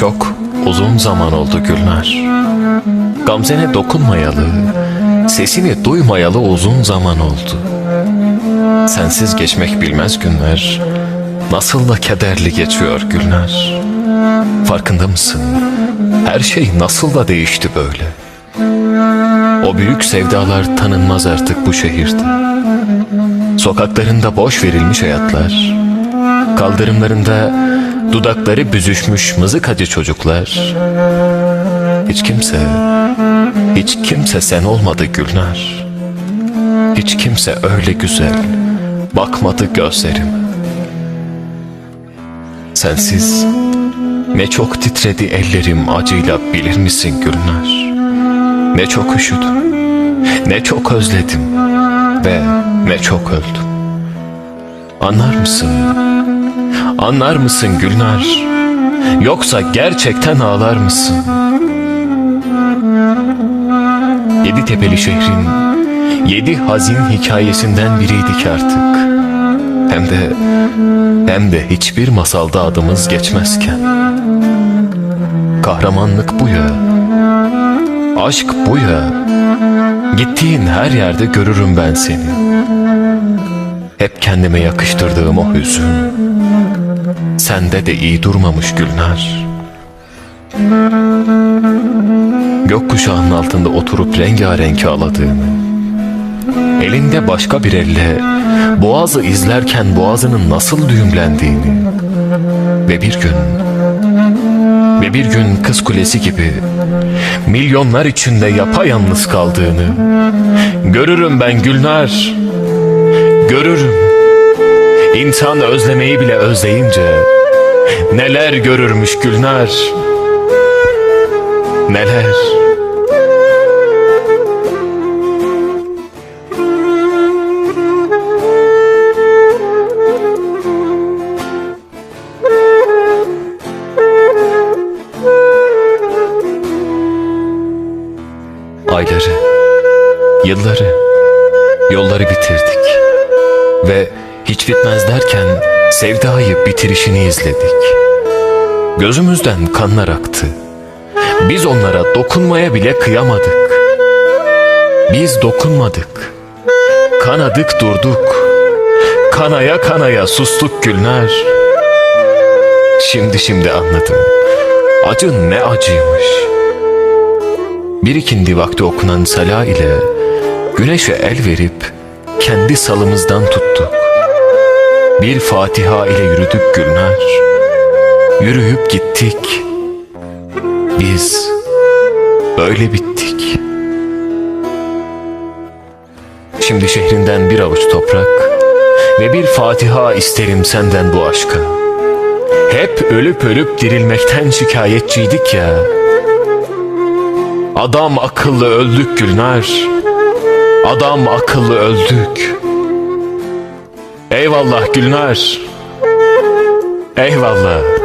Çok uzun zaman oldu Gülnar. Gamzene dokunmayalı, sesini duymayalı uzun zaman oldu. Sensiz geçmek bilmez günler, nasıl da kederli geçiyor Gülnar. Farkında mısın? Her şey nasıl da değişti böyle. O büyük sevdalar tanınmaz artık bu şehirde. Sokaklarında boş verilmiş hayatlar, kaldırımlarında dudakları büzüşmüş mızıkacı çocuklar. Hiç kimse, hiç kimse sen olmadı Gülnar. Hiç kimse öyle güzel bakmadı gözlerim. Sensiz ne çok titredi ellerim acıyla bilir misin Gülnar? Ne çok üşüdüm, ne çok özledim ve ne çok öldüm. Anlar mısın? Anlar mısın Gülnar? Yoksa gerçekten ağlar mısın? Yedi tepeli şehrin yedi hazin hikayesinden biriydik artık. Hem de hem de hiçbir masalda adımız geçmezken. Kahramanlık bu ya. Aşk bu ya. Gittiğin her yerde görürüm ben seni. Hep kendime yakıştırdığım o hüzün. Sende de iyi durmamış Gülnar. Gökkuşağının altında oturup rengarenk ağladığını, elinde başka bir elle boğazı izlerken boğazının nasıl düğümlendiğini ve bir gün ve bir gün kız kulesi gibi milyonlar içinde yapayalnız kaldığını görürüm ben Gülnar. Görürüm. İnsan özlemeyi bile özleyince neler görürmüş Gülnar. Neler. Ayları, yılları, yolları bitirdik. Ve hiç bitmez derken sevdayı bitirişini izledik. Gözümüzden kanlar aktı. Biz onlara dokunmaya bile kıyamadık. Biz dokunmadık. Kanadık durduk. Kanaya kanaya sustuk Gülnar. Şimdi şimdi anladım. Acı ne acıymış. Bir ikindi vakti okunan sala ile güneşe el verip kendi salımızdan tuttuk. Bir Fatiha ile yürüdük Gülnar. Yürüyüp gittik. Biz öyle bittik. Şimdi şehrinden bir avuç toprak ve bir Fatiha isterim senden bu aşka. Hep ölüp ölüp dirilmekten şikayetçiydik ya. Adam akıllı öldük Gülnar. Adam akıllı öldük. Eyvallah Gülnar. Eyvallah.